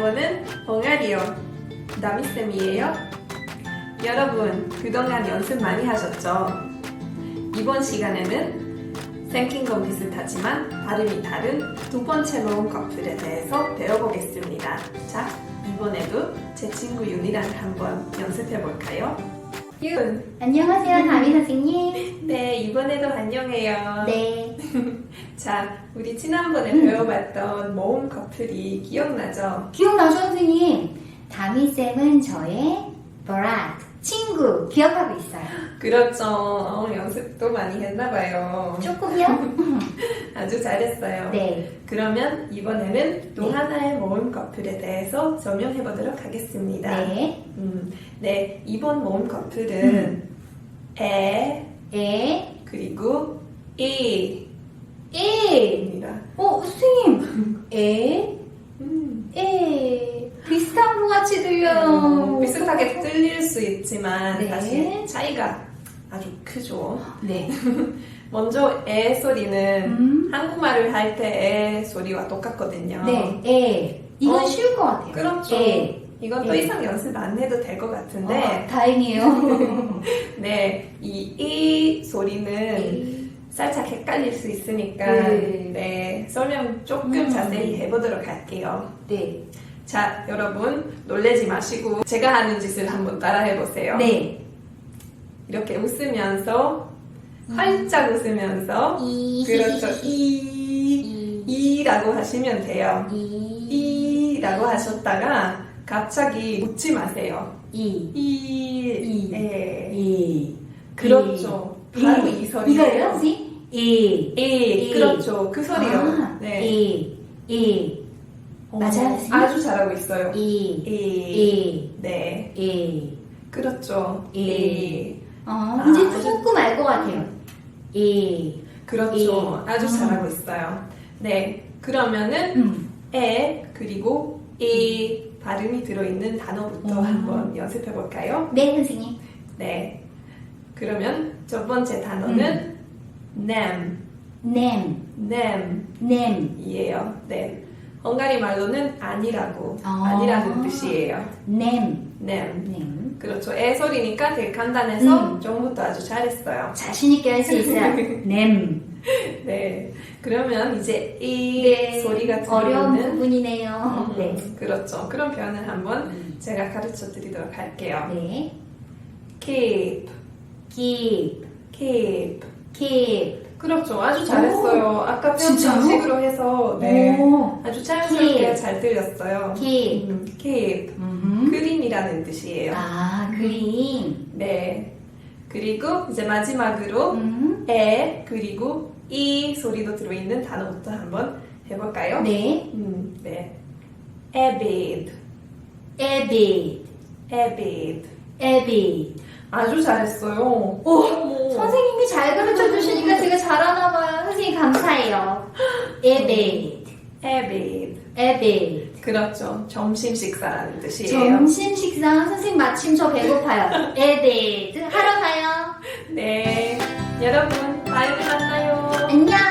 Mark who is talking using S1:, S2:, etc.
S1: 라디오 나미쌤이에요. 여러분 그동안 연습 많이 하셨죠? 이번 시간에는 생긴 건 비슷하지만 발음이 다른 두 번째 모음 커플에 대해서 배워보겠습니다. 자, 이번에도 제 친구 윤이랑 한번 연습해 볼까요? 윤,
S2: 안녕하세요, 다미 선생님.
S1: 네 이번에도 안녕해요.
S2: 네.
S1: 자, 우리 지난번에 배워봤던 모음 커플이 기억나죠?
S2: 기억나죠, 선생님? 다미쌤은 저의 브라드, 친구, 기억하고 있어요.
S1: 그렇죠. 어, 연습도 많이 했나봐요.
S2: 조금요?
S1: 아주 잘했어요.
S2: 네.
S1: 그러면 이번에는 또
S2: 네.
S1: 하나의 모음 커플에 대해서 설명해 보도록 하겠습니다.
S2: 네.
S1: 음, 네, 이번 모음 커플은 에
S2: 에,
S1: 그리고 이 입니다.
S2: 에. 어, 선생님. 에,
S1: 음,
S2: 에. 비슷한 것 같이 들려요.
S1: 음, 비슷하게 들릴 수 있지만
S2: 네.
S1: 사실 차이가 아주 크죠.
S2: 네.
S1: 먼저 에 소리는
S2: 음.
S1: 한국말을 할 때 에 소리와 똑같거든요.
S2: 네, 에. 이건
S1: 어,
S2: 쉬울 것 같아요.
S1: 그렇죠.
S2: 에.
S1: 이건 더
S2: 예.
S1: 이상 연습 안 해도 될 것 같은데,
S2: 어, 다행이에요.
S1: 네, 이, 이 소리는
S2: 에.
S1: 살짝 헷갈릴 수 있으니까,
S2: 네.
S1: 네, 설명 조금
S2: 음.
S1: 자세히 해보도록 할게요.
S2: 네.
S1: 자, 여러분, 놀래지 마시고, 제가 하는 짓을 한번 따라 해 보세요.
S2: 네.
S1: 이렇게 웃으면서, 활짝 웃으면서,
S2: 이.
S1: 그렇죠. 이,
S2: 이.
S1: 이라고 하시면 돼요.
S2: 이.
S1: 이라고 하셨다가, 갑자기 웃지 마세요.
S2: 이.
S1: 이,
S2: 이.
S1: 에.
S2: 이.
S1: 그렇죠. 바로 이 소리.
S2: 이거예요? 이.
S1: 이,
S2: 이.
S1: 그렇죠. 그 소리요.
S2: 아,
S1: 네.
S2: 이. 이.
S1: 어,
S2: 맞아요?
S1: 아주 잘하고 있어요.
S2: 이.
S1: 이.
S2: 이.
S1: 네.
S2: 이.
S1: 그렇죠.
S2: 이.
S1: 이.
S2: 어,
S1: 아,
S2: 이제 조금 알 것 같아요. 이.
S1: 그렇죠.
S2: 이.
S1: 아주
S2: 음.
S1: 잘하고 있어요. 네. 그러면은
S2: 음.
S1: 에 그리고 이 발음이 들어있는 단어부터
S2: 음.
S1: 한번 연습해 볼까요?
S2: 네, 선생님.
S1: 네. 그러면 첫 번째 단어는
S2: 음.
S1: Nem,
S2: 냄.
S1: nem.
S2: 냄.
S1: 이에요. 네. 헝가리 말로는 아니라고,
S2: 아.
S1: 아니라는 뜻이에요.
S2: 냄.
S1: nem.
S2: 냄.
S1: 그렇죠. 애 소리니까 되게 간단해서
S2: 음.
S1: 처음부터 아주 잘했어요.
S2: 자신있게 할 수 있어요. 냄.
S1: 네. 그러면 이제 이
S2: 네.
S1: 소리가
S2: 어려운
S1: 들리는
S2: 부분이네요.
S1: 음,
S2: 네.
S1: 그렇죠. 그런 표현을 한번
S2: 음.
S1: 제가 가르쳐 드리도록 할게요.
S2: 네.
S1: keep,
S2: keep.
S1: keep.
S2: Keep.
S1: 그렇죠. 아주 잘했어요. 아까 표현? 방식으로 해서 네.
S2: 오.
S1: 아주 자연스럽게. 잘 들렸어요.
S2: keep.
S1: 음, keep.
S2: 음.
S1: 그림이라는 뜻이에요.
S2: 아, 그림.
S1: 네. 그리고 이제 마지막으로
S2: 음.
S1: 에 그리고 이 소리도 들어있는 단어부터 한번 해볼까요?
S2: 네.
S1: 음, 네. avid,
S2: 에빗.
S1: avid.
S2: 에빗.
S1: 아주 잘했어요.
S2: 오,
S1: 어머.
S2: 선생님이 잘 가르쳐 주시니까 제가 잘하나 봐요. 선생님 감사해요. 에빗.
S1: avid.
S2: 에빗.
S1: 그렇죠. 점심 식사라는 뜻이에요.
S2: 점심 식사 선생님 마침 저 배고파요. 에빗. 하러 가요.
S1: 네. 여러분, 다음에 만나요.
S2: 안녕.